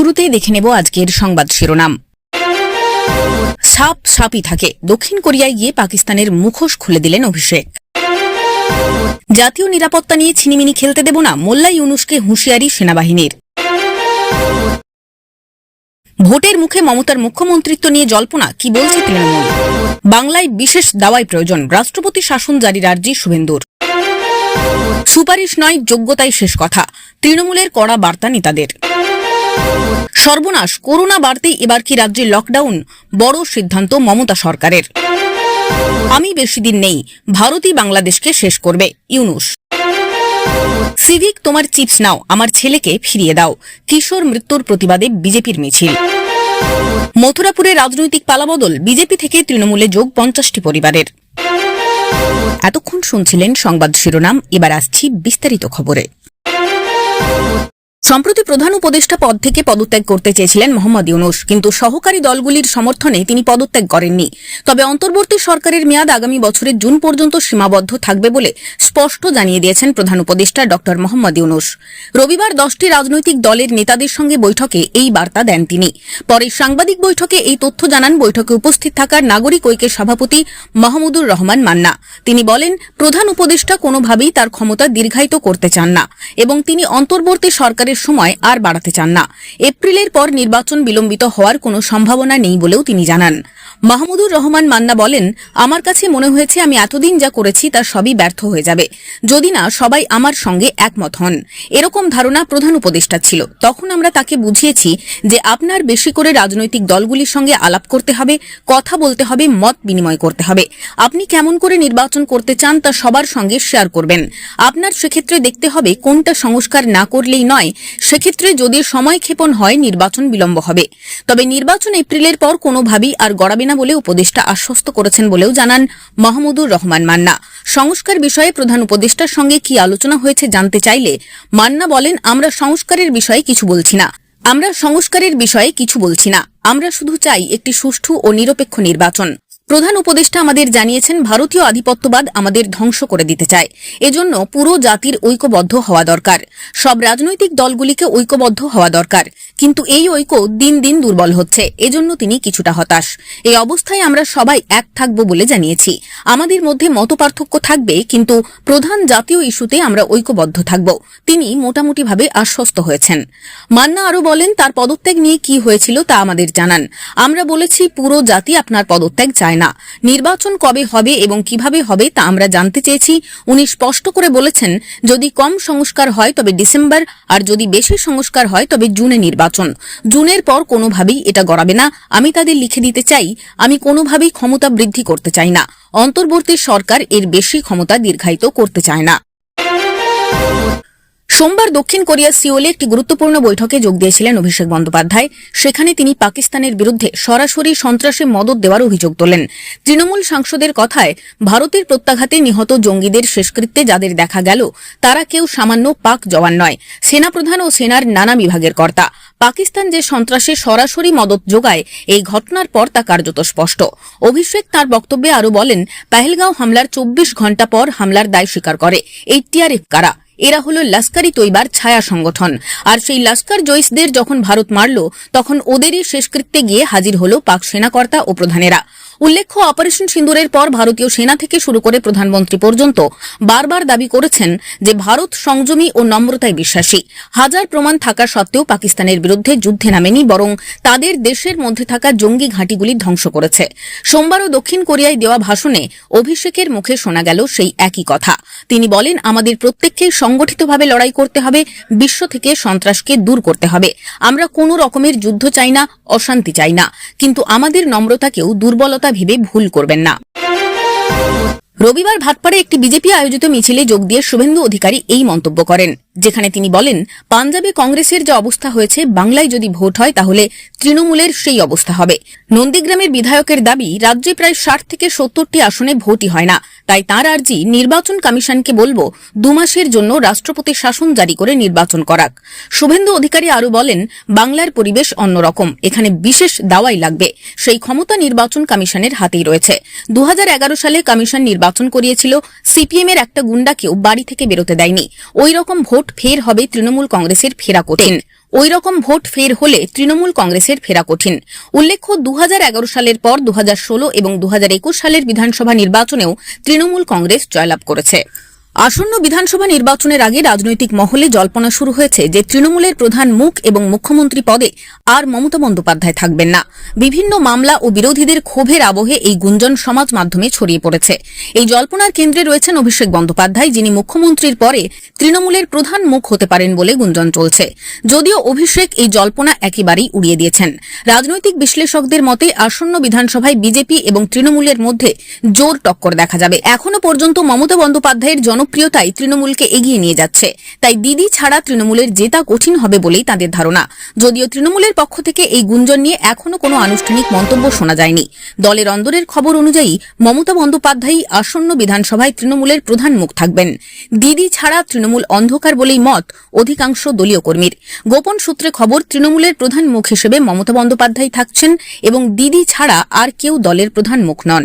শুরুতেই দেখে নেব আজকের সংবাদ শিরোনাম। সাপ সাপই থাকে। দক্ষিণ কোরিয়ায় গিয়ে পাকিস্তানের মুখোশ খুলে দিলেন অভিষেক। জাতীয় নিরাপত্তা নিয়ে ছিনিমিনি খেলতে দেব না, মোল্লা ইউনুসকে হুঁশিয়ারি সেনাবাহিনীর। ভোটের মুখে মমতার মুখ্যমন্ত্রিত্ব নিয়ে জল্পনা, কি বলছে তৃণমূল? বাংলায় বিশেষ দাওয়াই প্রয়োজন রাষ্ট্রপতি শাসন জারির আর্জি শুভেন্দুর। সুপারিশ নয়, যোগ্যতাই শেষ কথা। তৃণমূলের কড়া বার্তা নেতাদের। সর্বনাশ, করোনা বাড়তেই এবার কি রাজ্যে লকডাউন বড় সিদ্ধান্ত মমতা সরকারের। আমি বেশি দিন নেই, ভারতই বাংলাদেশকে শেষ করবে, ইউনুস। সিভিক তোমার চিপস নাও, আমার ছেলেকে ফিরিয়ে দাও। কিশোর মৃত্যুর প্রতিবাদে বিজেপির মিছিল। মথুরাপুরে রাজনৈতিক পালাবদল, বিজেপি থেকে তৃণমূলে যোগ পঞ্চাশটি পরিবারের। এতক্ষণ শুনছিলেন সংবাদ শিরোনাম, এবার আসছি বিস্তারিত খবরে। সম্প্রতি প্রধান উপদেষ্টা পদ থেকে পদত্যাগ করতে চেয়েছিলেন মোহাম্মদ ইউনুস, কিন্তু সহকারী দলগুলির সমর্থনে তিনি পদত্যাগ করেননি। তবে অন্তর্বর্তী সরকারের মেয়াদ আগামী বছরের জুন পর্যন্ত সীমাবদ্ধ থাকবে বলে স্পষ্ট জানিয়ে দিয়েছেন প্রধান উপদেষ্টা ড. মোহাম্মদ ইউনুস। রবিবার দশটি রাজনৈতিক দলের নেতাদের সঙ্গে বৈঠকে এই বার্তা দেন তিনি। পরে সাংবাদিক বৈঠকে এই তথ্য জানান বৈঠকে উপস্থিত থাকার নাগরিক ঐক্যের সভাপতি মাহমুদুর রহমান মান্না। তিনি বলেন, প্রধান উপদেষ্টা কোনোভাবেই তার ক্ষমতা দীর্ঘায়িত করতে চান না, এবং তিনি অন্তর্বর্তী সরকারের সময় আর বাড়াতে চান না। এপ্রিলের পর নির্বাচন বিলম্বিত হওয়ার কোনো সম্ভাবনা নেই বলেও তিনি জানান। মাহমুদুর রহমান মান্না বলেন, আমার কাছে মনে হয়েছে আমি এতদিন যা করেছি তা সবই ব্যর্থ হয়ে যাবে। যদি না, সবাই আমার সঙ্গে একমত হন। এরকম ধারণা প্রধান উপদেষ্টা ছিল। তখন আমরা তাকে বুঝিয়েছি যে আপনার বেশি করে রাজনৈতিক দলগুলির সঙ্গে আলাপ করতে হবে, কথা বলতে হবে, মত বিনিময় করতে হবে। আপনি কেমন করে নির্বাচন করতে চান তা সবার সঙ্গে শেয়ার করবেন। আপনার সেক্ষেত্রে দেখতে হবে কোনটা সংস্কার না করলেই নয় সেক্ষেত্রে যদি সময় ক্ষেপণ হয়, নির্বাচন বিলম্ব হবে। তবে নির্বাচন এপ্রিলের পর কোনোভাবেই আর গড়াবে না বলে উপদেষ্টা আশ্বস্ত করেছেন বলেও জানান মাহমুদুর রহমান মান্না। সংস্কার বিষয়ে প্রধান উপদেষ্টার সঙ্গে কি আলোচনা হয়েছে জানতে চাইলে মান্না বলেন, আমরা সংস্কারের বিষয়ে কিছু বলছি না। আমরা সংস্কারের বিষয়ে কিছু বলছি না। আমরা শুধু চাই একটি সুষ্ঠু ও নিরপেক্ষ নির্বাচন। প্রধান উপদেষ্টা আমাদের জানিয়েছেন, ভারতীয় আধিপত্যবাদ আমাদের ধ্বংস করে দিতে চায়। এজন্য পুরো জাতির ঐক্যবদ্ধ হওয়া দরকার। সব রাজনৈতিক দলগুলিকে ঐক্যবদ্ধ হওয়া দরকার। কিন্তু এই ঐক্য দিন দিন দুর্বল হচ্ছে। এজন্য তিনি কিছুটা হতাশ। এই অবস্থায় আমরা সবাই এক থাকব বলে জানিয়েছি। আমাদের মধ্যে মতপার্থক্য থাকবে, কিন্তু প্রধান জাতীয় ইস্যুতে আমরা ঐক্যবদ্ধ থাকব। তিনি মোটামুটিভাবে আশ্বস্ত হয়েছেন। মান্না আরও বলেন, তার পদত্যাগ নিয়ে কি হয়েছিল তা আমাদের জানান। আমরা বলেছি, পুরো জাতি আপনার পদত্যাগ চায় না। নির্বাচন কবে হবে এবং কীভাবে হবে তা আমরা জানতে চেয়েছি। উনি স্পষ্ট করে বলেছেন, যদি কম সংস্কার হয় তবে ডিসেম্বর, আর যদি বেশি সংস্কার হয় তবে জুনে নির্বাচন। জুনের পর কোনোভাবেই এটা গড়াবে না। আমি তাদের লিখে দিতে চাই, আমি কোনোভাবেই ক্ষমতা বৃদ্ধি করতে চাই না। অন্তর্বর্তী সরকার এর বেশি ক্ষমতা দীর্ঘায়িত করতে চায় না। সোমবার দক্ষিণ কোরিয়ার সিওলে একটি গুরুত্বপূর্ণ বৈঠকে যোগ দিয়েছিলেন অভিষেক বন্দ্যোপাধ্যায়। সেখানে তিনি পাকিস্তানের বিরুদ্ধে সরাসরি সন্ত্রাসে মদত দেওয়ার অভিযোগ তোলেন। তৃণমূল সাংসদের কথায়, ভারতের প্রত্যাঘাতে নিহত জঙ্গিদের শেষকৃত্যে যাদের দেখা গেল, তারা কেউ সামান্য পাক জওয়ান নয়। সেনাপ্রধান ও সেনার নানা বিভাগের কর্তা। পাকিস্তান যে সন্ত্রাসে সরাসরি মদত যোগায়, এই ঘটনার পর তা কার্যত স্পষ্ট। অভিষেক তার বক্তব্যে আরও বলেন, পেহেলগাঁও হামলার চব্বিশ ঘণ্টা পর হামলার দায় স্বীকার করে। এই টিআরএফ কারা? এরা হলো লস্করি তৈবার ছায়া সংগঠন। আর সেই লস্কর জৈসদের যখন ভারত মারল, তখন ওদেরই শেষকৃত্যে গিয়ে হাজির হলো পাক সেনাকর্তা ও প্রধানেরা। উল্লেখ্য, অপারেশন সিন্দুরের পর ভারতীয় সেনা থেকে শুরু করে প্রধানমন্ত্রী পর্যন্ত বারবার দাবি করেছেন যে ভারত সংযমী ও নম্রতায় বিশ্বাসী। হাজার প্রমাণ থাকা সত্ত্বেও পাকিস্তানের বিরুদ্ধে যুদ্ধে নামেনি, বরং তাদের দেশের মধ্যে থাকা জঙ্গি ঘাঁটিগুলি ধ্বংস করেছে। সোমবারও দক্ষিণ কোরিয়ায় দেওয়া ভাষণে অভিষেকের মুখে শোনা গেল সেই একই কথা। তিনি বলেন, আমাদের প্রত্যেককে সংগঠিতভাবে লড়াই করতে হবে, বিশ্ব থেকে সন্ত্রাসকে দূর করতে হবে। আমরা কোনো রকমের যুদ্ধ চাই না, অশান্তি চাই না। কিন্তু আমাদের নম্রতাকেও, দুর্বলতা ভেবে ভুল করবেন না। রবিবার ভাটপাড়ে একটি বিজেপি আয়োজিত মিছিলে যোগ দিয়ে শুভেন্দু অধিকারী এই মন্তব্য করেন। যেখানে তিনি বলেন, পাঞ্জাবে কংগ্রেসের যে অবস্থা হয়েছে, বাংলায় যদি ভোট হয় তাহলে তৃণমূলের সেই অবস্থা হবে। নন্দীগ্রামের বিধায়কের দাবি, রাজ্যে প্রায় ষাট থেকে সত্তরটি আসনে ভোটই হয় না। তাই তাঁর আর্জি, নির্বাচন কমিশনকে বলব দুমাসের জন্য রাষ্ট্রপতি শাসন জারি করে নির্বাচন করাক। শুভেন্দু অধিকারী আরও বলেন, বাংলার পরিবেশ অন্যরকম, এখানে বিশেষ দাওয়াই লাগবে। সেই ক্ষমতা নির্বাচন কমিশনের হাতেই রয়েছে। দু হাজার এগারো সালে কমিশন নির্বাচন করিয়েছিল সিপিএম এর একটা গুন্ডাকেও বাড়ি থেকে বেরোতে দেয়নি। ওই রকম ভোট ফের হবে তৃণমূল কংগ্রেসের ফেরা কঠিন। ওই রকম ভোট ফের হলে তৃণমূল কংগ্রেসের ফেরা কঠিন। উল্লেখ্য দু হাজার এগারো সালের পর দু হাজার ষোলো এবং দু হাজার একুশ সালের বিধানসভা নির্বাচনেও তৃণমূল কংগ্রেস জয়লাভ করেছে। আসন্ন বিধানসভা নির্বাচনের আগে রাজনৈতিক মহলে জল্পনা শুরু হয়েছে যে তৃণমূলের প্রধান মুখ এবং মুখ্যমন্ত্রী পদে আর মমতা বন্দ্যোপাধ্যায় থাকবেন না। বিভিন্ন মামলা ও বিরোধীদের ক্ষোভের আবহে এই গুঞ্জন সমাজ মাধ্যমে ছড়িয়ে পড়েছে। এই জল্পনার কেন্দ্রে রয়েছেন অভিষেক বন্দ্যোপাধ্যায়, যিনি মুখ্যমন্ত্রীর পরে তৃণমূলের প্রধান মুখ হতে পারেন বলে গুঞ্জন চলছে। যদিও অভিষেক এই জল্পনা একেবারেই উড়িয়ে দিয়েছেন। রাজনৈতিক বিশ্লেষকদের মতে, আসন্ন বিধানসভায় বিজেপি এবং তৃণমূলের মধ্যে জোর টক্কর দেখা যাবে। এখনও পর্যন্ত মমতা বন্দ্যোপাধ্যায়ের জনপ্রিয়তাই তৃণমূলকে এগিয়ে নিয়ে যাচ্ছে। তাই দিদি ছাড়া তৃণমূলের জেতা কঠিন হবে বলেই তাদের ধারণা। যদিও তৃণমূলের পক্ষ থেকে এই গুঞ্জন নিয়ে এখনও কোনো আনুষ্ঠানিক মন্তব্য শোনা যায়নি। দলের অন্দরের খবর অনুযায়ী মমতা বন্দ্যোপাধ্যায়ই আসন্ন বিধানসভায় তৃণমূলের প্রধান মুখ থাকবেন। দিদি ছাড়া তৃণমূল অন্ধকার বলেই মত অধিকাংশ দলীয় কর্মীর। গোপন সূত্রে খবর, তৃণমূলের প্রধান মুখ হিসেবে মমতা বন্দ্যোপাধ্যায় থাকছেন এবং দিদি ছাড়া আর কেউ দলের প্রধান মুখ নন।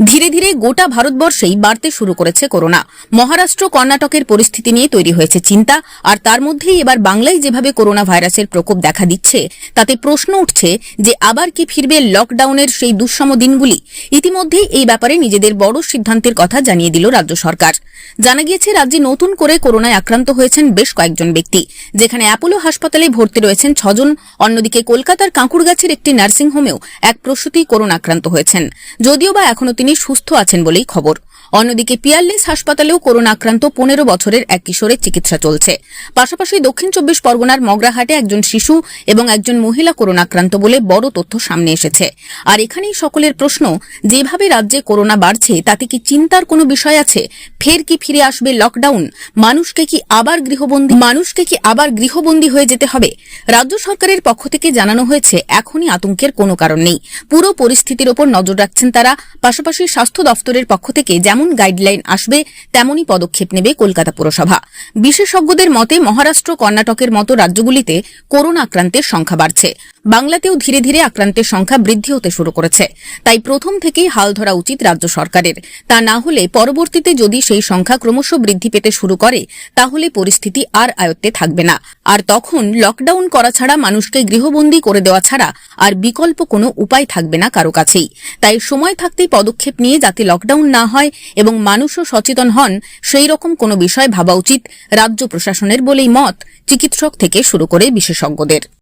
ধীরে ধীরে গোটা ভারতবর্ষেই বাড়তে শুরু করেছে করোনা। মহারাষ্ট্র, কর্ণাটকের পরিস্থিতি নিয়ে তৈরি হয়েছে চিন্তা, আর তার মধ্যেই এবার বাংলায় যেভাবে করোনা ভাইরাসের প্রকোপ দেখা দিচ্ছে, তাতে প্রশ্ন উঠছে যে আবার কি ফিরবে লকডাউনের সেই দুঃসম দিনগুলি? ইতিমধ্যেই এই ব্যাপারে নিজেদের বড় সিদ্ধান্তের কথা জানিয়ে দিল রাজ্য সরকার। জানা গিয়েছে, রাজ্যে নতুন করে করোনায় আক্রান্ত হয়েছেন বেশ কয়েকজন ব্যক্তি, যেখানে অ্যাপোলো হাসপাতালে ভর্তি রয়েছেন ছজন। অন্যদিকে কলকাতার কাঁকুড়গাছির একটি নার্সিংহোমেও এক প্রসূতি করোনা আক্রান্ত হয়েছেন। যদিও বা এখনও তিনি সুস্থ আছেন বলেই খবর। অন্যদিকে পিয়ারলেস হাসপাতালেও করোনা আক্রান্ত পনেরো বছরের এক কিশোরের চিকিৎসা চলছে। পাশাপাশি দক্ষিণ চব্বিশ পরগনার মগরাহাটে একজন শিশু এবং একজন মহিলা করোনা আক্রান্ত বলে বড় তথ্য সামনে এসেছে। আর এখানেই সকলের প্রশ্ন, যেভাবে রাজ্যে করোনা বাড়ছে, তাতে কি চিন্তার কোনো বিষয় আছে? ফের কি ফিরে আসবে লকডাউন? মানুষকে কি আবার গৃহবন্দী, মানুষকে কি আবার গৃহবন্দী হয়ে যেতে হবে? রাজ্য সরকারের পক্ষ থেকে জানানো হয়েছে, এখনই আতঙ্কের কোনো কারণ নেই। পুরো পরিস্থিতির ওপর নজর রাখছেন তারা। পাশাপাশি স্বাস্থ্য দফতরের পক্ষ থেকে যেমন গাইডলাইন আসবে, তেমনই পদক্ষেপ নেবে কলকাতা পুরসভা। বিশেষজ্ঞদের মতে, মহারাষ্ট্র, কর্ণাটকের মতো রাজ্যগুলিতে করোনা আক্রান্তের সংখ্যা বাড়ছে। বাংলাতেও ধীরে ধীরে আক্রান্তের সংখ্যা বৃদ্ধি হতে শুরু করেছে। তাই প্রথম থেকেই হাল ধরা উচিত রাজ্য সরকারের। তা না হলে পরবর্তীতে যদি সেই সংখ্যা ক্রমশ বৃদ্ধি পেতে শুরু করে, তাহলে পরিস্থিতি আর আয়ত্তে থাকবে না। আর তখন লকডাউন করা ছাড়া মানুষকে গৃহবন্দী করে দেওয়া ছাড়া আর বিকল্প কোনো উপায় থাকবে না কারও কাছেই। তাই সময় থাকতেই পদক্ষেপ নিয়ে যাতে লকডাউন না হয় এবং মানুষও সচেতন হন, সেই রকম কোনো বিষয় ভাবা উচিত রাজ্য প্রশাসনের বলেই মত, চিকিৎসক থেকে শুরু করে বিশেষজ্ঞদের।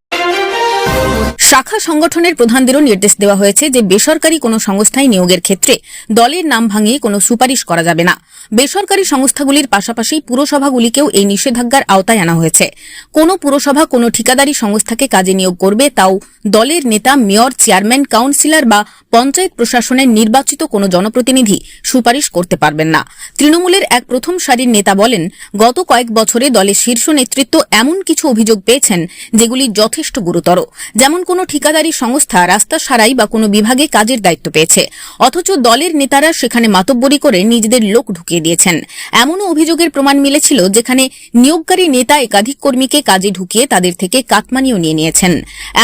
何? শাখা সংগঠনের প্রধানদেরও নির্দেশ দেওয়া হয়েছে যে বেসরকারি কোনো সংস্থায় নিয়োগের ক্ষেত্রে দলের নাম ভাঙিয়ে কোনো সুপারিশ করা যাবে না। বেসরকারি সংস্থাগুলির পাশাপাশি পুরসভাগুলিকেও এই নিষেধাজ্ঞার আওতায় আনা হয়েছে। কোনো পুরসভা কোনো ঠিকাদারি সংস্থাকে কাজে নিয়োগ করবে তাও দলের নেতা, মেয়র, চেয়ারম্যান, কাউন্সিলর বা পঞ্চায়েত প্রশাসনের নির্বাচিত কোনো জনপ্রতিনিধি সুপারিশ করতে পারবেন না। তৃণমূলের এক প্রথম সারির নেতা বলেন, গত কয়েক বছরে দলের শীর্ষ নেতৃত্ব এমন কিছু অভিযোগ পেয়েছেন যেগুলি যথেষ্ট গুরুতর। যেমন কোনো ঠিকাদারি সংস্থা রাস্তা সারাই বা কোনো বিভাগে কাজের দায়িত্ব পেয়েছে। অথচ দলের নেতারা সেখানে মাতব্বরি করে নিজেদের লোক ঢুকিয়ে দিয়েছেন। এমনও অভিযোগের প্রমাণ মিলেছিল যেখানে নিয়োগকারী নেতা একাধিক কর্মীকে কাজে ঢুকিয়ে তাদের থেকে কাটমানিও নিয়ে নিয়েছেন।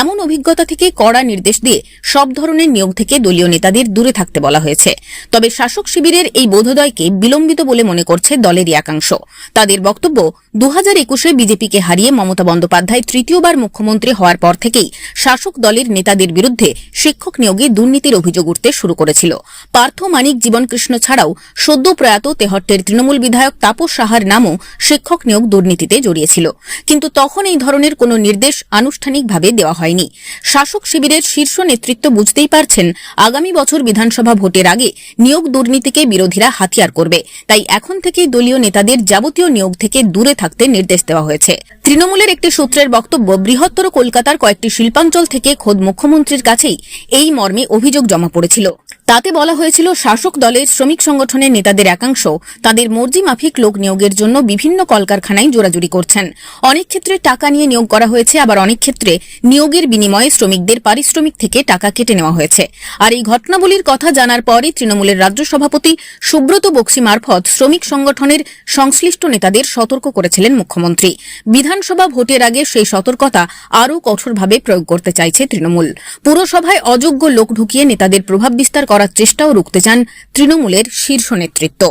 এমন অভিজ্ঞতা থেকে কড়া নির্দেশ দিয়ে সব ধরনের নিয়োগ থেকে দলীয় নেতাদের দূরে থাকতে বলা হয়েছে। তবে শাসক শিবিরের এই বোধোদয়কে বিলম্বিত বলে মনে করছে দলেরই একাংশ। তাদের বক্তব্য, দু হাজার একুশে বিজেপিকে হারিয়ে মমতা বন্দ্যোপাধ্যায় তৃতীয়বার মুখ্যমন্ত্রী হওয়ার পর থেকেই শাসক দলের নেতাদের বিরুদ্ধে শিক্ষক নিয়োগে দুর্নীতির অভিযোগ উঠতে শুরু করেছিল। পার্থ মানিক জীবনকৃষ্ণ ছাড়াও সদ্য প্রয়াত তেহট্টের তৃণমূল বিধায়ক তাপস সাহার নামও শিক্ষক নিয়োগ দুর্নীতিতে জড়িয়েছিল। কিন্তু তখন এই ধরনের কোনো নির্দেশ আনুষ্ঠানিকভাবে দেওয়া হয়নি। শাসক শিবিরের শীর্ষ নেতৃত্ব বুঝতেই পারছেন, আগামী বছর বিধানসভা ভোটের আগে নিয়োগ দুর্নীতিকে বিরোধীরা হাতিয়ার করবে। তাই এখন থেকেই দলীয় নেতাদের যাবতীয় নিয়োগ থেকে দূরে থাকতে নির্দেশ দেওয়া হয়েছে। তৃণমূলের একটি সূত্রের বক্তব্য, বৃহত্তর কলকাতার কয়েকটি শিল্পাঞ্চল থেকে খোদ মুখ্যমন্ত্রীর কাছেই এই মর্মে অভিযোগ জমা পড়েছিল। তাতে বলা হয়েছিল, শাসক দলের শ্রমিক সংগঠনের নেতাদের একাংশ তাদের মর্জি মাফিক লোক নিয়োগের জন্য বিভিন্ন কলকারখানায় জোরাজুরি করছেন। অনেক ক্ষেত্রে টাকা নিয়ে নিয়োগ করা হয়েছে, আবার অনেক ক্ষেত্রে নিয়োগের বিনিময়ে শ্রমিকদের পারিশ্রমিক থেকে টাকা কেটে নেওয়া হয়েছে। আর এই ঘটনাবলীর কথা জানার পরই তৃণমূলের রাজ্য সভাপতি সুব্রত বক্সি মারফত শ্রমিক সংগঠনের সংশ্লিষ্ট নেতাদের সতর্ক করেছিলেন মুখ্যমন্ত্রী। বিধানসভা ভোটের আগে সেই সতর্কতা আরও কঠোরভাবে প্রয়োগ করতে চাইছে তৃণমূল। পুরসভায় অযোগ্য লোক ঢুকিয়ে নেতাদের প্রভাব বিস্তার করার চেষ্টাও রুখতে চান তৃণমূলের শীর্ষ নেতৃত্ব।